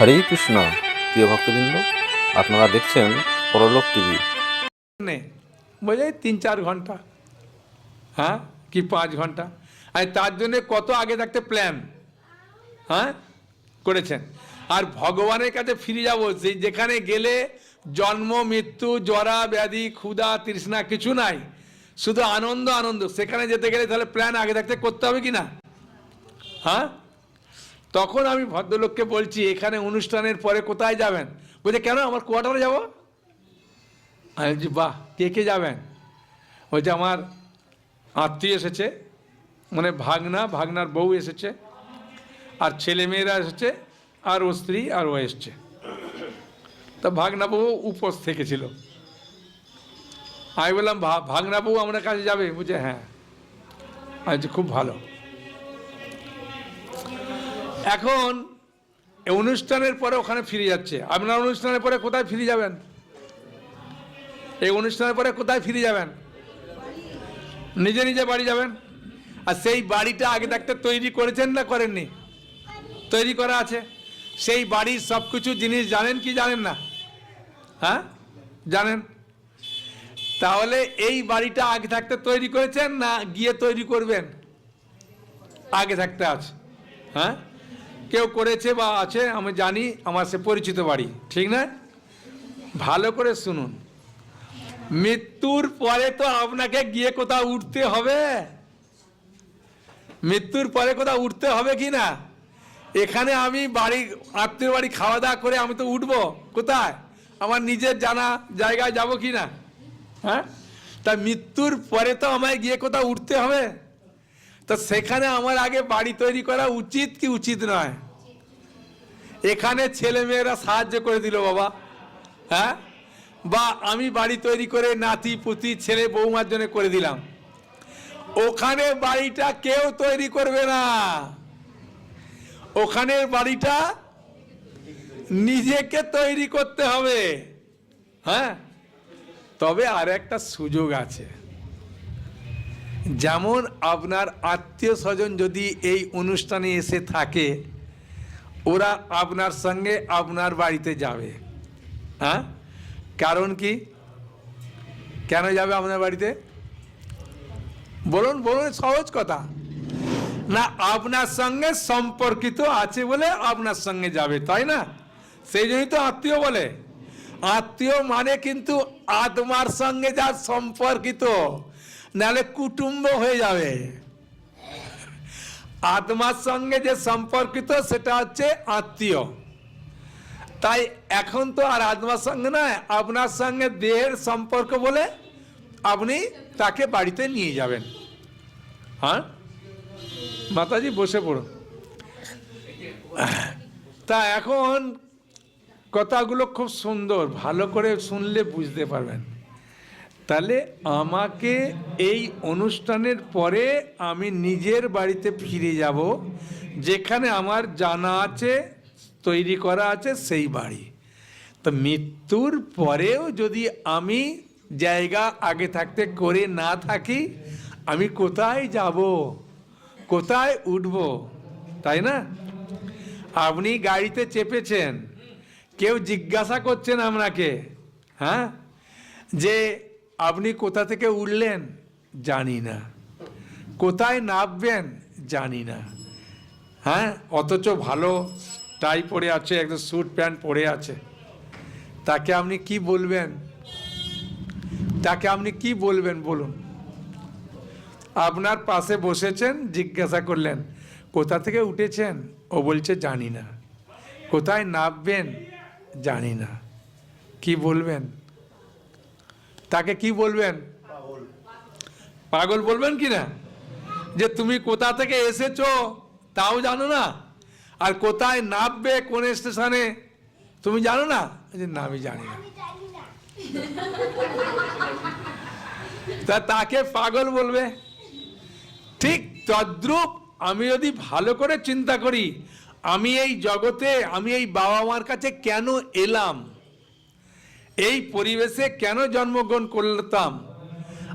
হরে কৃষ্ণ। প্রিয় ভক্তবৃন্দ, আপনারা দেখছেন পরলোক টিভি। বোঝাই তিন চার ঘণ্টা। হ্যাঁ কি পাঁচ ঘণ্টা? আর তার জন্যে কত আগে থাকতে প্ল্যান হ্যাঁ করেছেন। আর ভগবানের কাছে ফিরে যাব সেই যেখানে গেলে জন্ম, মৃত্যু, জরা, ব্যাধি, ক্ষুধা, তৃষ্ণা কিছু নাই। শুধু আনন্দ আনন্দ। সেখানে যেতে গেলে তাহলে প্ল্যান আগে থাকতে করতে হবে কি না? হ্যাঁ? তখন আমি ভদ্রলোককে বলছি এখানে অনুষ্ঠানের পরে কোথায় যাবেন? বলছে কেন? আমার কোয়ার্টারে যাব? আমি বলছি বাহ কে কে যাবেন? বলছে আমার আত্মীয় এসেছে মানে ভাগনা ভাগনার বউ এসেছে আর ছেলে মেয়েরা এসেছে আর ও স্ত্রী আর ও এসছে। তা ভাগনা বউ উপোস থেকেছিল। আমি বললাম "ভা- ভাগনা বউ আমার কাছে যাবে? বুঝে হ্যাঁ। বলছি, খুব ভালো। এখন অনুষ্ঠানের পরে ওখানে ফিরে যাচ্ছে। আপনার অনুষ্ঠানের পরে কোথায় ফিরে যাবেন? এই অনুষ্ঠানের পরে কোথায় ফিরে যাবেন? নিজে নিজে বাড়ি যাবেন? আর সেই বাড়িটা আগে থাকতে তৈরি করেছেন না করেননি? তৈরি করা আছে। সেই বাড়ির সব কিছু জিনিস জানেন কি জানেন না? হ্যাঁ? জানেন? তাহলে এই বাড়িটা আগে থাকতে তৈরি করেছেন না গিয়ে তৈরি করবেন? আগে থাকতে আছে। হ্যাঁ? কেউ করেছে বা আছে, আমি জানি, আমার সে পরিচিত বাড়ি, ঠিক না? ভালো করে শুনুন। মৃত্যুর পরে তো আপনাকে গিয়ে কোথাও উঠতে হবে। মৃত্যুর পরে কোথাও উঠতে হবে কি না? এখানে আমি বাড়ি, আত্মীয় বাড়ি খাওয়া দাওয়া করে আমি তো উঠবো। কোথায়? আমার নিজের জানা জায়গায় যাব কি না? হ্যাঁ? তা মৃত্যুর পরে তো আমায় গিয়ে কোথাও উঠতে হবে। তা সেখানে আমার আগে বাড়ি তৈরি করা উচিত কি উচিত নয়? এখানে ছেলে মেয়েরা সাহায্য করে দিল বাবা। হ্যাঁ? বা আমি বাড়ি তৈরি করে নাতি, পুতি, ছেলে, বৌমার জন্য করে দিলাম। ওখানে বাড়িটা কেউ তৈরি করবে না। ওখানের বাড়িটা নিজেকে তৈরি করতে হবে। হ্যাঁ? তবে আর একটা সুযোগ আছে। যেমন আপনার আত্মীয় স্বজন যদি এই অনুষ্ঠানে এসে থাকে, ওরা আপনার সঙ্গে আপনার বাড়িতে যাবে। হ্যাঁ? কারণ কি? কেন যাবে আপনার বাড়িতে? বলুন বলুন, সহজ কথা। না, আপনার সঙ্গে সম্পর্কিত আছে বলে আপনার সঙ্গে যাবে, তাই না? সেই জন্যই তো আত্মীয় বলে। আত্মীয় মানে কিন্তু আত্মার সঙ্গে যার সম্পর্কিত। নাহলে কুটুম্ব হয়ে যাবে। আত্মার সঙ্গে যে সম্পর্কিত, সেটা হচ্ছে আত্মীয়। তাই এখন তো আর আত্মার সঙ্গে নয়, আপনার সঙ্গে দেহের সম্পর্ক বলে আপনি তাকে বাড়িতে নিয়ে যাবেন। হ্যাঁ? মাতাজি, বসে পড়ুন তা এখন কথাগুলো খুব সুন্দর, ভালো করে শুনলে বুঝতে পারবেন। তাহলে আমাকে এই অনুষ্ঠানের পরে আমি নিজের বাড়িতে ফিরে যাব, যেখানে আমার জানা আছে, তৈরি করা আছে সেই বাড়ি। তো মৃত্যুর পরেও যদি আমি জায়গা আগে থাকতে করে না থাকি, আমি কোথায় যাব? কোথায় উঠব? তাই না? আপনি গাড়িতে চেপেছেন, কেউ জিজ্ঞাসা করছেন আপনাকে হ্যাঁ? যে আপনি কোথা থেকে উঠলেন জানি না। কোথায় নামবেন জানি না। হ্যাঁ অথচ ভালো টাই পরে আছে, একদম স্যুট প্যান্ট পরে আছে। তাকে আপনি কি বলবেন? তাকে আপনি কি বলবেন বলুন। আপনার পাশে বসেছেন, জিজ্ঞাসা করলেন, কোথা থেকে উঠেছেন? ও বলছে, জানি না। কোথায় নামবেন? জানি না। কি বলবেন? তাকে কি বলবেন? পাগল। বলবেন কি না? যে তুমি কোথা থেকে এসেছ তাও জানো না। আর কোথায় নামবে কোন স্টেশনে তুমি জানো না? যে না আমি জানি না। তা তাকে পাগল বলবে? ঠিক তদ্রূপ আমি যদি ভালো করে চিন্তা করি আমি এই জগতে আমি এই বাবা মার কাছে কেন এলাম? এই পরিবেশে কেন জন্মগ্রহণ করতাম?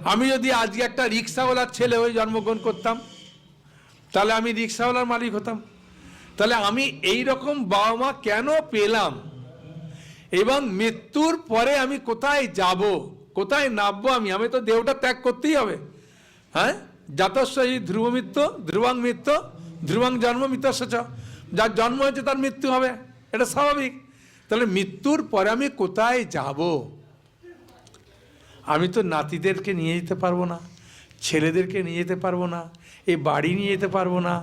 আমি যদি আজকে একটা রিক্সাওয়ালার ছেলে হয়ে জন্মগ্রহণ করতাম, তাহলে আমি রিক্সাওয়ালার মালিক হতাম। তাহলে আমি এই রকম বাবা মা কেন পেলাম? এবং মৃত্যুর পরে আমি কোথায় যাব? কোথায় নামবো আমি? আমি তো দেহটা ত্যাগ করতেই হবে। হ্যাঁ? জাতস্বই ধ্রুব মৃত্যু ধ্রুবাং মৃত্যু ধ্রুবাং জন্ম মৃত্যুস্য যার জন্ম হয়েছে তার মৃত্যু হবে। এটা স্বাভাবিক। তাহলে মৃত্যুর পরে আমি কোথায় যাব? আমি তো নাতিদেরকে নিয়ে যেতে পারব না, ছেলেদেরকে নিয়ে যেতে পারব না এই বাড়ি নিয়ে যেতে পারব না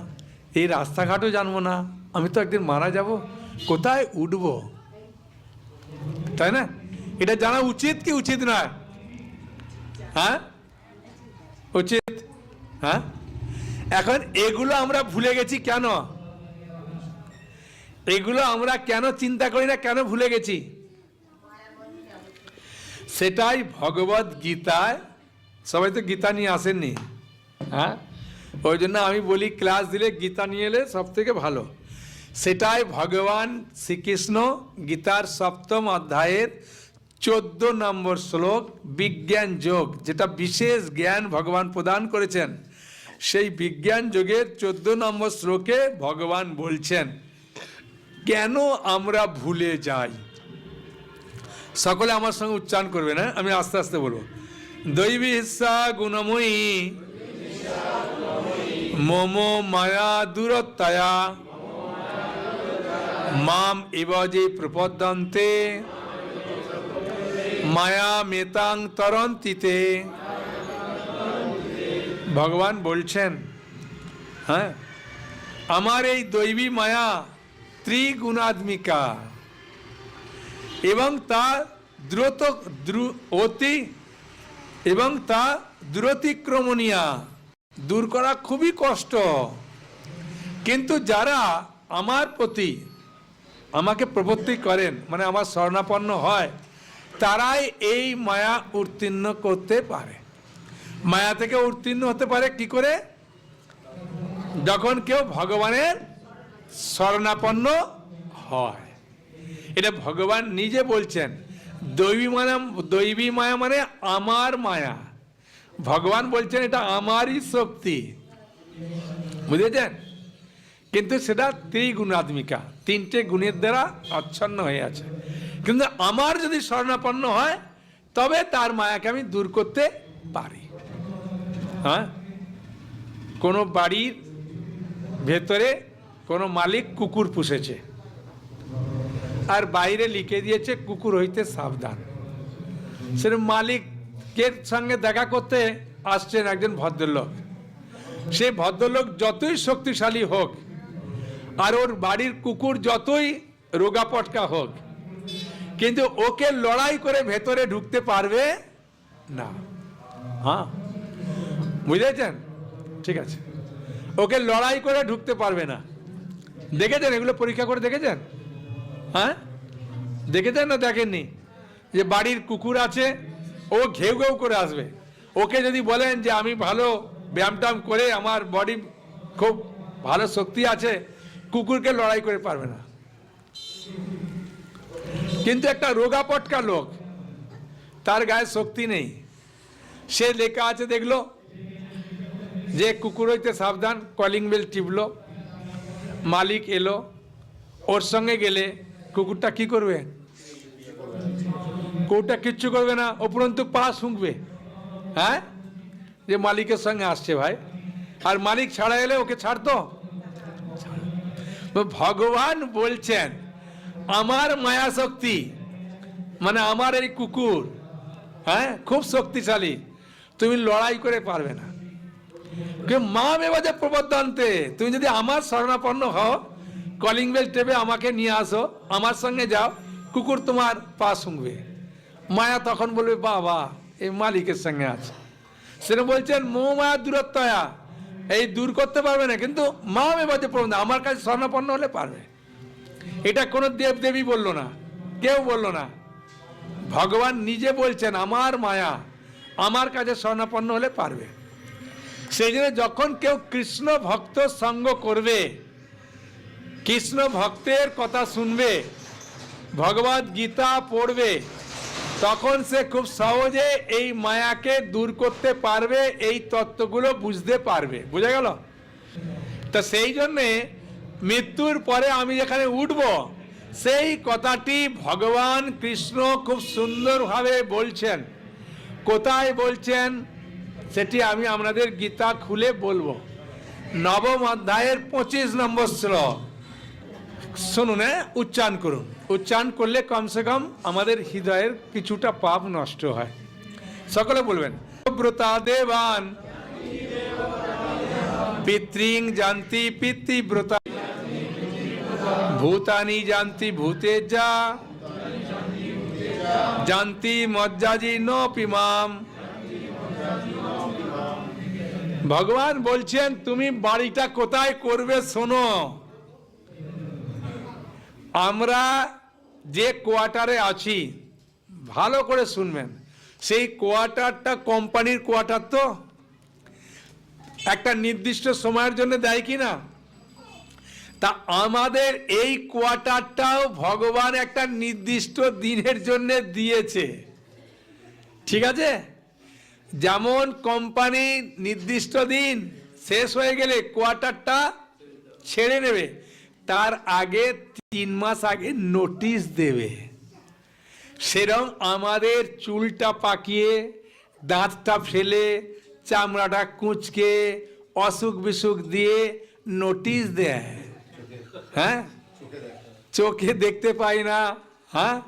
এই রাস্তাঘাটও জানব না, আমি তো একদিন মারা যাব, কোথায় উঠব? তাই না? এটা জানা উচিত কি উচিত নয়? হ্যাঁ? উচিত? হ্যাঁ? এখন এগুলো আমরা ভুলে গেছি কেন? এগুলো আমরা কেন চিন্তা করি না, কেন ভুলে গেছি? সেটাই ভগবত গীতায়, সবাই তো গীতা নিয়ে আসেননি। হ্যাঁ? ওই জন্য আমি বলি, ক্লাস দিলে গীতা নিয়ে এলে সব থেকে ভালো। সেটাই ভগবান শ্রীকৃষ্ণ গীতার সপ্তম অধ্যায়ের চোদ্দ নম্বর শ্লোক, বিজ্ঞান যোগ, যেটা বিশেষ জ্ঞান ভগবান প্রদান করেছেন। সেই বিজ্ঞান যোগের চোদ্দ নম্বর শ্লোকে ভগবান বলছেন। কেন আমরা ভুলে যাই? সকলে আমার সঙ্গে উচ্চারণ করবে না, আমি আস্তে আস্তে বলব। দৈবী হিসা গুণময়ী, মম মায়া দূরত্বয়া, মাম ইব যে প্রপদ্যন্তে, মায়া মেতাং তরন্তিতে। ভগবান বলছেন হ্যাঁ আমার এই দৈবী মায়া ত্রিগুণাত্মিকা। এবং তা দ্রুত অতি, এবং তা দূরতিক্রমণীয়া। দূর করা খুবই কষ্ট। কিন্তু যারা আমার প্রতি আমাকে প্রবর্তি করেন মানে আমার স্বর্ণাপন্ন হয়, তারাই এই মায়া উত্তীর্ণ করতে পারে। মায়া থেকে উত্তীর্ণ হতে পারে কি করে? যখন কেউ ভগবানের স্বর্ণাপন্ন হয়। এটা ভগবান নিজে বলছেন, দৈবী মায়া দৈবী মায়া মানে আমার মায়া। ভগবান বলছেন, এটা আমারই শক্তি। বুঝেছেন? কিন্তু সেটা ত্রিগুণাত্মিকা, তিনটে গুণের দ্বারা আচ্ছন্ন হয়ে আছে। কিন্তু আমার যদি স্বর্ণাপন্ন হয়, তবে তার মায়াকে আমি দূর করতে পারি। হ্যাঁ? কোনো বাড়ির ভেতরে কোনো মালিক কুকুর পুষেছে। আর বাইরে লিখে দিয়েছে কুকুর হইতে সাবধান। সে মালিকের সঙ্গে দেখা করতে আসছেন একজন ভদ্রলোক। সে ভদ্রলোক যতই শক্তিশালী হোক আর ওর বাড়ির কুকুর যতই রোগা পটকা হোক কিন্তু ওকে লড়াই করে ভেতরে ঢুকতে পারবে না। হ্যাঁ। বুঝেছেন? ঠিক আছে। ওকে লড়াই করে ঢুকতে পারবে না। দেখেছেন এগুলো পরীক্ষা করে দেখেছেন? হ্যাঁ? দেখেছেন না দেখেননি? যে বাড়ির কুকুর আছে, ও ঘেউ ঘেউ করে আসবে। ওকে যদি বলেন যে আমি ভালো ব্যায়াম ট্যায়াম করে আমার বডি খুব ভালো শক্তি আছে, কুকুরকে লড়াই করে পারবে না। কিন্তু একটা রোগা পটকা লোক, তার গায়ে শক্তি নেই। সে লেখা আছে দেখল, যে কুকুর হইতে সাবধান, কলিং বেল টিপলো। মালিক এলো, ওর সঙ্গে গেলে কুকুরটা কি করবে? কুকুরটা কিচ্ছু করবে না, উপরন্তু পা শুঁকবে। হ্যাঁ? যে মালিকের সঙ্গে আসছে ভাই। আর মালিক ছাড়া এলে ওকে ছাড়তো? ভগবান বলছেন, আমার মায়া শক্তি মানে আমার এই কুকুর হ্যাঁ খুব শক্তিশালী। তুমি লড়াই করে পারবে না। মা মেবাজে প্রবর্তন্তে, তুমি যদি আমার শরণাপন্ন হও কলিং বেল টেপে আমাকে নিয়ে আসো, আমার সঙ্গে যাও, কুকুর তোমার পা শুনবে মায়া তখন বলবে, বাবা, এই মালিকের সঙ্গে আছে। সেটা বলছেন মো মায়া দূরত্বয়া। এই দূর করতে পারবে না, কিন্তু মা মেবাজে প্রবন্ধ আমার কাছে স্বর্ণাপন্ন হলে পারবে। এটা কোনো দেব দেবী বলল না, কেউ বলল না। ভগবান নিজে বলছেন, আমার মায়া, আমার কাছে স্বর্ণাপন্ন হলে পারবে। সেই জন্য যখন কেউ কৃষ্ণ ভক্ত সঙ্গ করবে, কৃষ্ণ ভক্তের কথা শুনবে, ভগবত গীতা পড়বে, তখন সে খুব সহজে এই মায়াকে দূর করতে পারবে, এই তত্ত্বগুলো বুঝতে পারবে। বুঝা গেল? তা সেই জন্যে মৃত্যুর পরে আমি যেখানে উঠব, সেই কথাটি ভগবান কৃষ্ণ খুব সুন্দরভাবে বলছেন। কোথায় বলছেন? সেটি আমি আপনাদের গীতা খুলে বলব। নবম অধ্যায়ের পঁচিশ নম্বর শ্লোক। শুনুন হ্যাঁ উচ্চারণ করুন। উচ্চারণ করলে কমসে কম আমাদের হৃদয়ের কিছুটা পাপ নষ্ট হয়। সকলে বলবেন ব্রতা দেবান, পিতৃং জানতি পিতৃব্রতা, ভূতানি জানতি ভূতে যা, জানতি মজ্জাজি ন পিমাম ভগবান বলছেন, তুমি বাড়িটা কোথায় করবে শোনো। আমরা যে কোয়ার্টারে আছি, ভালো করে শুনবেন। সেই কোয়ার্টারটা কোম্পানির কোয়ার্টার তো? একটা নির্দিষ্ট সময়ের জন্য দেয় কি না? তা আমাদের এই কোয়ার্টারটাও ভগবান একটা নির্দিষ্ট দিনের জন্য দিয়েছে। ঠিক আছে? যেমন কোম্পানি নির্দিষ্ট দিন শেষ হয়ে গেলে কোয়ার্টারটা ছেড়ে নেবে, তার আগে তিন মাস আগে নোটিশ দেবে। সেরম আমাদের চুলটা পাকিয়ে, দাঁতটা ফেলে, চামড়াটা কুঁচকে, অসুখ বিসুখ দিয়ে নোটিশ দেয়। হ্যাঁ? চোখে দেখতে পাই না হ্যাঁ?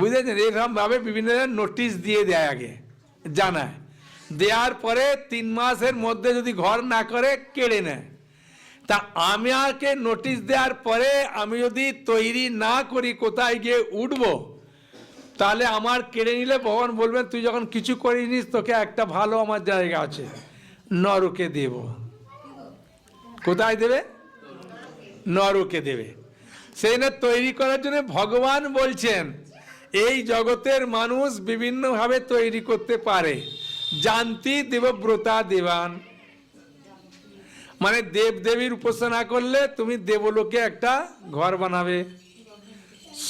বুঝেছেন? এরকম ভাবে বিভিন্ন নোটিশ দিয়ে দেয় আগে। জানায়। দেওয়ার পরে তিন মাসের মধ্যে যদি ঘর না করে, কেড়ে নেয়। তা আমি আমাকে নোটিশ দেওয়ার পরে আমি যদি তৈরি না করি, কোথায় গিয়ে উঠব? তাহলে আমার কেড়ে নিলে ভগবান বলবেন, তুই যখন কিছু করিনিস, তোকে একটা ভালো আমার জায়গা আছে, নরকে দেব। কোথায় দেবে? নরকে দেবে। সেই না তৈরি করার জন্য ভগবান বলছেন এই জগতের মানুষ বিভিন্নভাবে তৈরি করতে পারে। জানতি দেবব্রতা দেবান। মানে দেব দেবীর উপাসনা করলে তুমি দেবলোকে একটা ঘর বানাবে।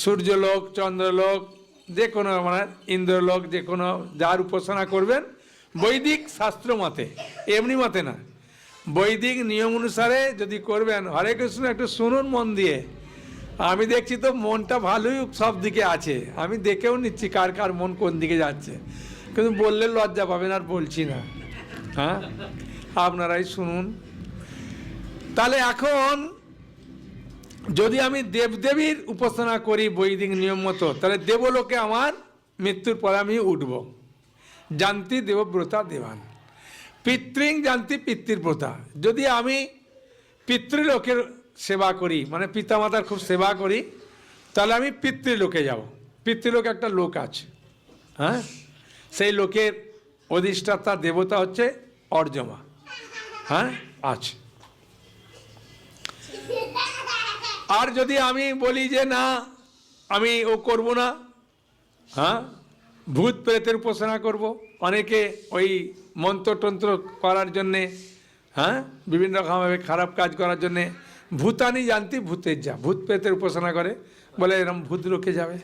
সূর্যলোক, চন্দ্রলোক, যে কোনো মানে ইন্দ্রলোক, যে কোনো যার উপাসনা করবেন, বৈদিক শাস্ত্র মতে, এমনি মতে না। বৈদিক নিয়ম অনুসারে যদি করবেন, হরে কৃষ্ণ একটু শুনুন মন দিয়ে। আমি দেখছি তো মনটা ভালোই সব দিকে আছে। আমি দেখেও নিচ্ছি কার কার মন কোন দিকে যাচ্ছে। কিন্তু বললে লজ্জা পাবেন আর বলছি না। হ্যাঁ? আপনারাই শুনুন। তাহলে এখন যদি আমি দেবদেবীর উপাসনা করি বৈদিক নিয়ম মতো, তাহলে দেবলোকে আমার মৃত্যুর পরে আমি উঠব। জানতি দেবব্রতা দেবান। পিতৃং জানতি পিতৃব্রতা। যদি আমি পিতৃলোকের সেবা করি মানে পিতামাতার খুব সেবা করি, তাহলে আমি পিতৃলোকে যাব। পিতৃলোক একটা লোক আছে হ্যাঁ? সেই লোকের অধিষ্ঠাতা, দেবতা হচ্ছে অর্জমা হ্যাঁ? আছে। আর যদি আমি বলি যে, না, আমি ও করব না হ্যাঁ? ভূত প্রেতের উপাসনা করব। অনেকে ওই মন্ত্রতন্ত্র করার জন্যে হ্যাঁ? বিভিন্ন রকমভাবে খারাপ কাজ করার জন্যে ভূতানি জানতি ভূতের যা। ভূত প্রেতের উপাসনা করে, বলে এরম ভূত লোকে যাবে।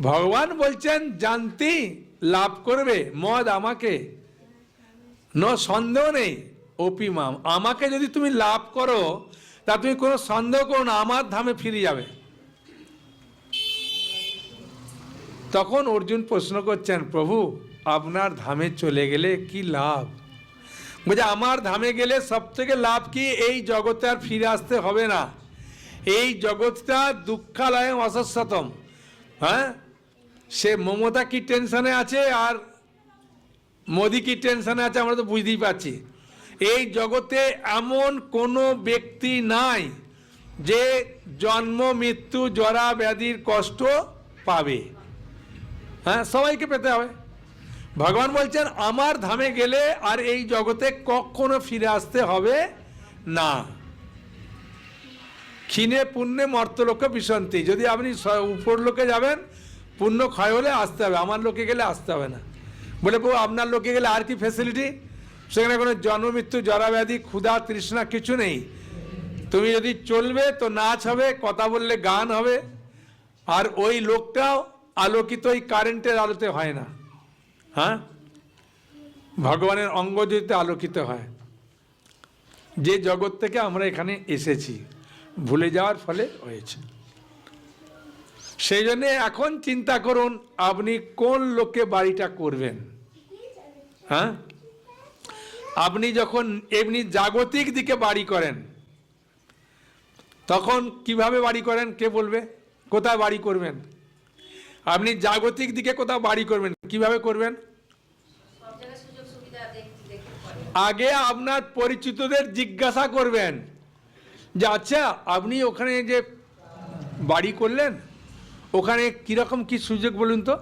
ভগবান বলছেন, জানতি, লাভ করবে, মদ আমাকে। ন সন্দেহ নেই অপিমাম আমাকে যদি তুমি লাভ করো, তা তুমি কোনো সন্দেহ করো না, আমার ধামে ফিরে যাবে। তখন অর্জুন প্রশ্ন করছেন, প্রভু, আপনার ধামে চলে গেলে কি লাভ? বলছে, আমার ধামে গেলে সব থেকে লাভ কি? এই জগতে আর ফিরে আসতে হবে না। এই জগৎটা দুঃখালয় অসৎসতম। হ্যাঁ? সে মমতা কি টেনশনে আছে আর মোদি কি টেনশনে আছে আমরা তো বুঝতেই পারছি। এই জগতে এমন কোনো ব্যক্তি নাই যে জন্ম, মৃত্যু, জরা, ব্যাধির কষ্ট পাবে। হ্যাঁ? সবাইকে পেতে হবে। ভগবান বলছেন, আমার ধামে গেলে আর এই জগতে কখনো ফিরে আসতে হবে না। ক্ষীণে, পুণ্যে, মর্তলোকে বিশান্তি যদি আপনি উপর লোকে যাবেন, পুণ্য ক্ষয় হলে আসতে হবে। আমার লোকে গেলে আসতে হবে না। বলে, বউ, আপনার লোকে গেলে আর কি ফেসিলিটি সেখানে কোনো জন্ম, মৃত্যু জরাব্যাধি ক্ষুধা, তৃষ্ণা কিছু নেই। তুমি যদি চলবে তো নাচ হবে, কথা বললে গান হবে। আর ওই লোকটাও আলোকিত, ওই কারেন্টের আলোতে হয় না। হ্যাঁ? ভগবানের অঙ্গ যদি আলোকিত হয়। যে জগৎ থেকে আমরা এখানে এসেছি, ভুলে যাওয়ার ফলে হয়েছে। সেই জন্যে এখন চিন্তা করুন, আপনি কোন লোককে বাড়িটা করবেন? হ্যাঁ? আপনি যখন এমনি জাগতিক দিকে বাড়ি করেন, তখন কীভাবে বাড়ি করেন? কে বলবে? কোথায় বাড়ি করবেন? আপনি জাগতিক দিকে কোথাও বাড়ি করবেন, কীভাবে করবেন? আগে আপনার পরিচিতদের জিজ্ঞাসা করবেন যে আচ্ছা আপনি ওখানে যে বাড়ি করলেন, ওখানে কীরকম কি সুযোগ বলুন তো?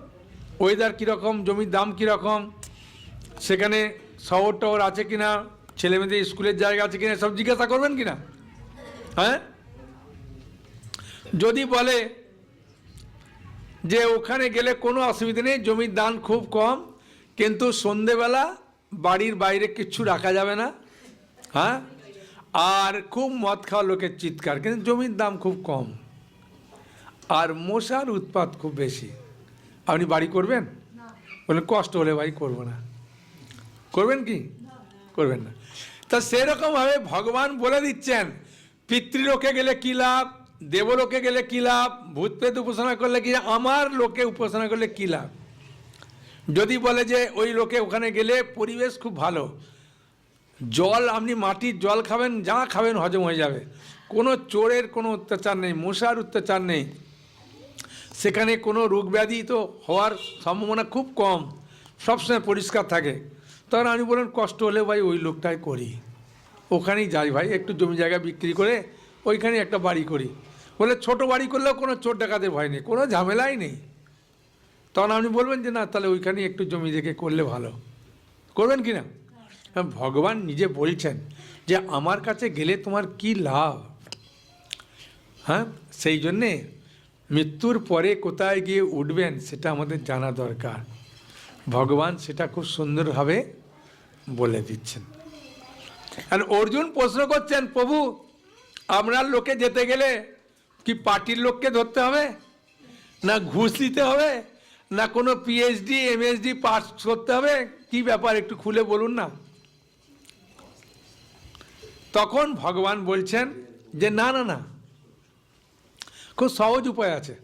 ওয়েদার কীরকম, জমির দাম কীরকম? সেখানে শহর টহর আছে কিনা? ছেলে মেয়েদের স্কুলের জায়গা আছে কিনা? সব জিজ্ঞাসা করবেন কিনা? হ্যাঁ? যদি বলে যে ওখানে গেলে কোনো অসুবিধা নেই জমির দান খুব কম কিন্তু সন্ধেবেলা বাড়ির বাইরে কিচ্ছু রাখা যাবে না হ্যাঁ? আর খুব মদ খাওয়া লোকের চিৎকার কিন্তু জমির দাম খুব কম। আর মশার উৎপাত খুব বেশি। আপনি বাড়ি করবেন? বললেন কষ্ট হলে ভাই করব না। করবেন কি? করবেন না। তা সেরকমভাবে ভগবান বলে দিচ্ছেন পিতৃলোকে গেলে কী লাভ? দেবলোকে গেলে কী লাভ? ভূত প্রেত উপাসনা করলে কি আমার লোকে উপাসনা করলে কী লাভ? যদি বলে যে ওই লোকে ওখানে গেলে পরিবেশ খুব ভালো। জল, আপনি মাটির জল খাবেন, যা খাবেন হজম হয়ে যাবে। কোনো চোরের কোনো অত্যাচার নেই, মশার অত্যাচার নেই। সেখানে কোনো রোগ ব্যাধি তো হওয়ার সম্ভাবনা খুব কম, সবসময় পরিষ্কার থাকে। তখন আমি বললাম, কষ্ট হলে ভাই ওই লোকটাই করি। ওখানেই যাই ভাই, একটু জমি জায়গা বিক্রি করে ওইখানে একটা বাড়ি করি। বলে ছোট বাড়ি করলেও কোনো চোর ডাকাতের ভয় নেই কোনো ঝামেলাই নেই। তখন আপনি বলবেন যে না তাহলে ওইখানে একটু জমি দেখে করলে ভালো। করবেন কি না? হ্যাঁ, ভগবান নিজে বলছেন যে আমার কাছে গেলে তোমার কি লাভ? হ্যাঁ সেই জন্যে মৃত্যুর পরে কোথায় গিয়ে উঠবেন সেটা আমাদের জানা দরকার। ভগবান সেটা খুব সুন্দরভাবে বলে দিচ্ছেন। আর অর্জুন প্রশ্ন করছেন প্রভু আপনার লোকে যেতে গেলে কি পার্টির লোককে ধরতে হবে? না ঘুষ দিতে হবে? না কোনো পিএইচডি এমএসডি পাস করতে হবে? কি ব্যাপার একটু খুলে বলুন না। তখন ভগবান বলছেন যে, না না না। খুব সহজ উপায় আছে।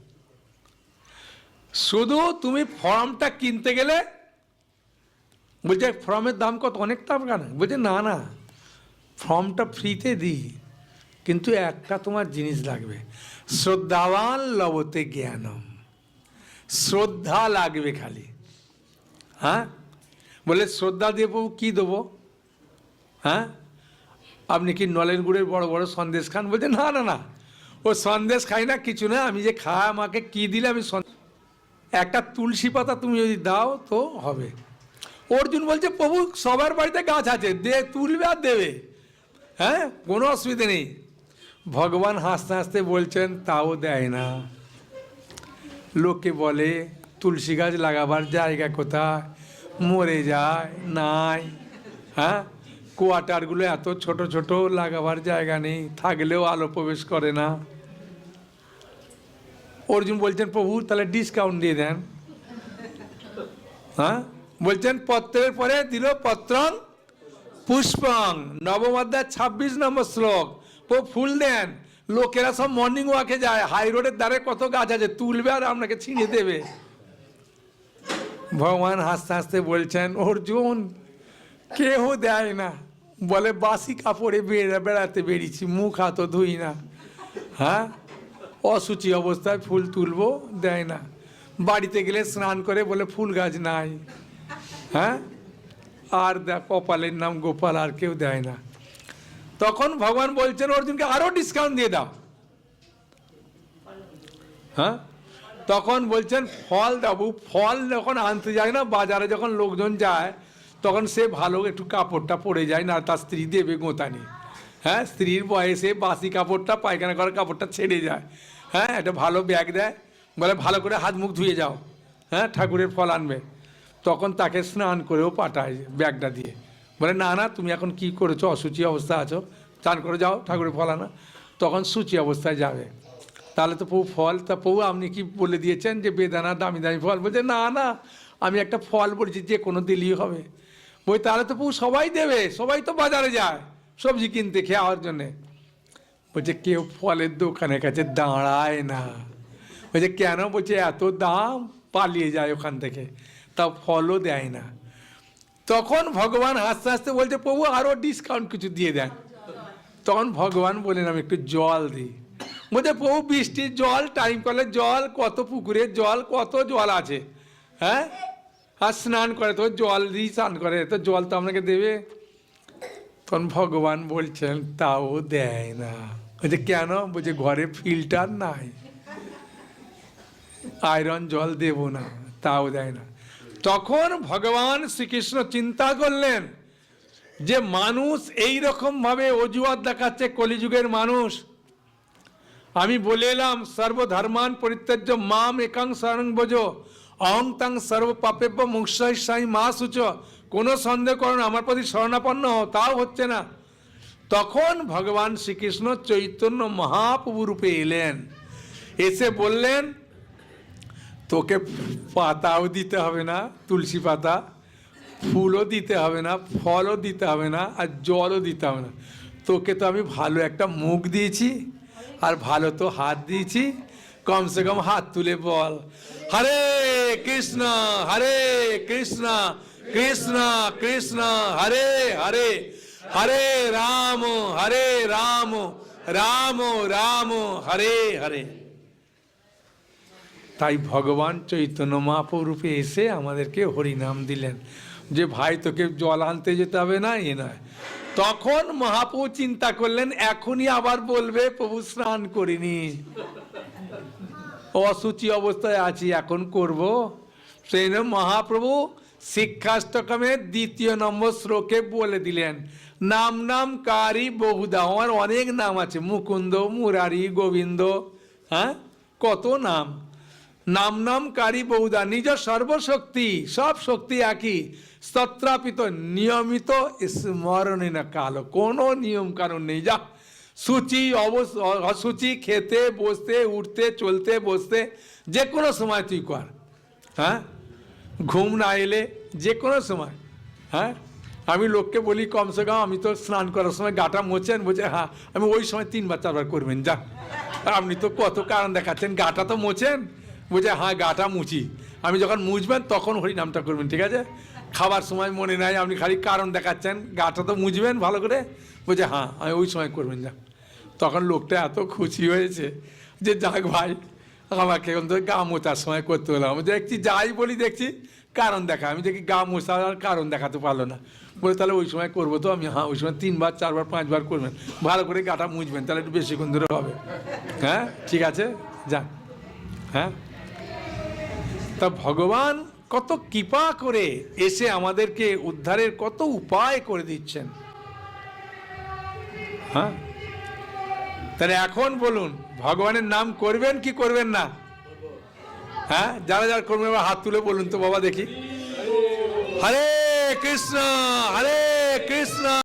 শুধু তুমি ফর্মটা কিনতে গেলে বলছে, ফর্মের দাম কত? অনেক দাম কেন বলছে, না না। ফর্মটা ফ্রিতে দিই। কিন্তু একটা তোমার জিনিস লাগবে। শ্রদ্ধাবান লবতে জ্ঞানম। শ্রদ্ধা লাগবে খালি। হ্যাঁ? বলে শ্রদ্ধা প্রভু কী দেবো? হ্যাঁ? আপনি কি নলেন গুড়ের বড় বড় সন্দেশ খান? বলছে, না না না। ও সন্দেশ খাই না, কিছু না। আমি যে খাই আমাকে কি দিলে আমি একটা তুলসী পাতা তুমি যদি দাও তো হবে। অর্জুন বলছে, প্রভু, সবার বাড়িতে গাছ আছে। দে, তুলবে আর দেবে। হ্যাঁ? কোনো অসুবিধে নেই। ভগবান হাসতে হাসতে বলছেন, তাও দেয় না। লোকে বলে, তুলসী গাছ লাগাবার জায়গা কোথায়? মরে যায়, নাই। হ্যাঁ? কোয়ার্টারগুলো এত ছোট ছোট, লাগাবার জায়গা নেই, থাকলেও আলো প্রবেশ করে না। অর্জুন বলছেন, প্রভু, তাহলে ডিসকাউন্ট দিয়ে দেন। হ্যাঁ? বলছেন, পত্রের পরে দিল পত্রং পুষ্পং। নবম ছাব্বিশ নম্বর শ্লোক। ফুল দেন। লোকেরা সব মর্নিং ওয়াকে যায়। হাই রোডের দ্বারে কত গাছ আছে, তুলবে আর আপনাকে ছিঁড়ে দেবে। ভগবান হাসতে হাসতে বলছেন, অর্জুন কেউ দেয় না। বলে, বাসি কাপড়ে বেড়া, বেড়াতে বেরিয়েছি, মুখ হাতও ধুই না। হ্যাঁ? অসুচি অবস্থায় ফুল তুলবো, দেয় না। বাড়িতে গেলে স্নান করে বলে, ফুল গাছ নাই। হ্যাঁ? আর কপালের নাম গোপাল আর কেউ দেয় না। তখন ভগবান বলছেন, অর্জুনকে আরও ডিসকাউন্ট দিয়ে দাও। হ্যাঁ? তখন বলছেন, ফল দাবু ফল যখন আনতে যায় না, বাজারে যখন লোকজন যায়, তখন সে ভালো একটু কাপড়টা পরে যায় না, তার স্ত্রী দেবে গোতানি। হ্যাঁ? স্ত্রীর বয়সে বাসি কাপড়টা, পায়খানা করার কাপড়টা ছেড়ে যায়। হ্যাঁ? একটা ভালো ব্যাগ দেয়, বলে ভালো করে হাত মুখ ধুয়ে যাও। হ্যাঁ? ঠাকুরের ফল আনবে। তখন তাকে স্নান করেও পাঠায় ব্যাগটা দিয়ে। বলে, না না, তুমি এখন কি করেছ? অসুচি অবস্থা আছো। চান করে, যাও, ঠাকুরের ফল আনা। তখন সূচি অবস্থায় যাবে। তাহলে তো পৌ ফল, তা পৌ আপনি কি বলে দিয়েছেন যে, বেদানা দামি দামি ফল? বলছে, না না, আমি একটা ফল বলছি, যে কোনো দিলেই হবে। বই তাহলে তো পৌ সবাই দেবে, সবাই তো বাজারে যায় সবজি কিনতে খাওয়ার জন্যে। বলছে, কেউ ফলের দোকানের কাছে দাঁড়ায় না। বলছে, কেন? বলছে, এত দাম পালিয়ে যায় ওখান থেকে। তা ফলও দেয় না। তখন ভগবান হাসতে হাসতে বলছে, প্রভু আরও ডিসকাউন্ট কিছু দিয়ে দেন। তখন ভগবান বলেন আমি একটু জল দিই। বলছে, প্রভু, বৃষ্টির জল, টাইম কলের জল, কত পুকুরের জল, কত জল আছে? হ্যাঁ? আর স্নান করে তো জল দিয়ে স্নান করে, তো জল তো আপনাকে দেবে। তখন ভগবান বলছেন, তাও দেয় না। বলছে, কেন? বলছে, ঘরে ফিল্টার নাই। আয়রন জল দেব না, তাও দেয় না। তখন ভগবান শ্রীকৃষ্ণ চিন্তা করলেন যে মানুষ এই ভাবে অজুহাত দেখাচ্ছে কলিযুগের মানুষ। আমি বলে এলাম, সর্বধর্মান পরিত্যাজ্য মাম একাং শরণ বোঝ অহং তাং সর্ব পাপেব্য মুক্ষাই সাই মা সূচ। কোনো সন্দেহ করো আমার প্রতি শরণাপন্ন তাও হচ্ছে না। তখন ভগবান শ্রীকৃষ্ণ চৈতন্য মহাপ্রভু রূপে এলেন। এসে বললেন তোকে পাতাও দিতে হবে না, তুলসী পাতা। ফুলও দিতে হবে না, ফলও দিতে হবে না, আর জলও দিতে হবে না। তোকে তো আমি ভালো একটা মুখ দিয়েছি, আর ভালো তো হাত দিয়েছি। কমসে কম হাত তুলে বল, হরে কৃষ্ণ হরে কৃষ্ণ কৃষ্ণ কৃষ্ণ, হরে হরে হরে রাম হরে রাম রাম রাম, হরে হরে। তাই ভগবান চৈতন্য মহাপ্রভু রূপে এসে আমাদেরকে হরিনাম দিলেন। যে ভাই, তোকে জল আনতে যেতে হবে না? এ নয়। তখন মহাপ্রভু চিন্তা করলেন, এখনই আবার বলবে, প্রভু, স্নান করিনি অসুচি অবস্থায় আছি, এখন করব। সেই মহাপ্রভু শিক্ষাষ্টকমের দ্বিতীয় নম্বর শ্লোকে বলে দিলেন, নাম নাম, কারি, বহুদা। আমার অনেক নাম আছে, মুকুন্দ, মুরারি, গোবিন্দ হ্যাঁ? কত নাম? নাম নাম কারি বহুদা নিজ সর্বশক্তি, সব শক্তি একই। স্তত্রাপিত, নিয়মিত স্মরণে না কালো, কোনো নিয়ম কানুন নেই। যা সূচি, অবস, অসুচি, খেতে, বসতে, উঠতে, চলতে, বসতে যে কোনো সময় তুই কর। হ্যাঁ? ঘুম না এলে যে কোনো সময়। হ্যাঁ? আমি লোককে বলি, কমসে কম আমি তো স্নান করার সময় গাটা মোছেন বলছে হ্যাঁ আমি ওই সময় তিনবার, চারবার করবেন, যা। আপনি তো কত কারণ দেখাচ্ছেন, গাটা তো মোছেন। বলছে হ্যাঁ গাটা মুছি। আমি যখন মুছবেন, তখন হরি নামটা করবেন, ঠিক আছে? খাবার সময় মনে নাই, আপনি খালি কারণ দেখাচ্ছেন গাটা তো মুছবেন ভালো করে। বলছে হ্যাঁ আমি ওই সময় করবেন যা তখন লোকটা এত খুশি হয়েছে যে, যাক ভাই, আমাকে অন্তত গা মোচার সময় করতে হলো। আমি দেখছি, যাই বলি দেখছি, কারণ দেখা। আমি দেখি গা মোছার আর কারণ দেখাতে পারল না। বলে, তাহলে ওই সময় করব তো আমি? হ্যাঁ ওই সময় তিনবার, চারবার, পাঁচবার করবেন। ভালো করে গাটা মুছবেন, তাহলে একটু বেশিক্ষণ ধরে হবে। হ্যাঁ ঠিক আছে যান হ্যাঁ? তা ভগবান কত কৃপা করে এসে আমাদেরকে উদ্ধারের কত উপায় করে দিচ্ছেন। হ্যাঁ? তাহলে এখন বলুন, ভগবানের নাম করবেন কি করবেন না? হ্যাঁ? যারা যারা করবেন হাত তুলে বলুন তো বাবা দেখি। হরে কৃষ্ণ হরে কৃষ্ণ।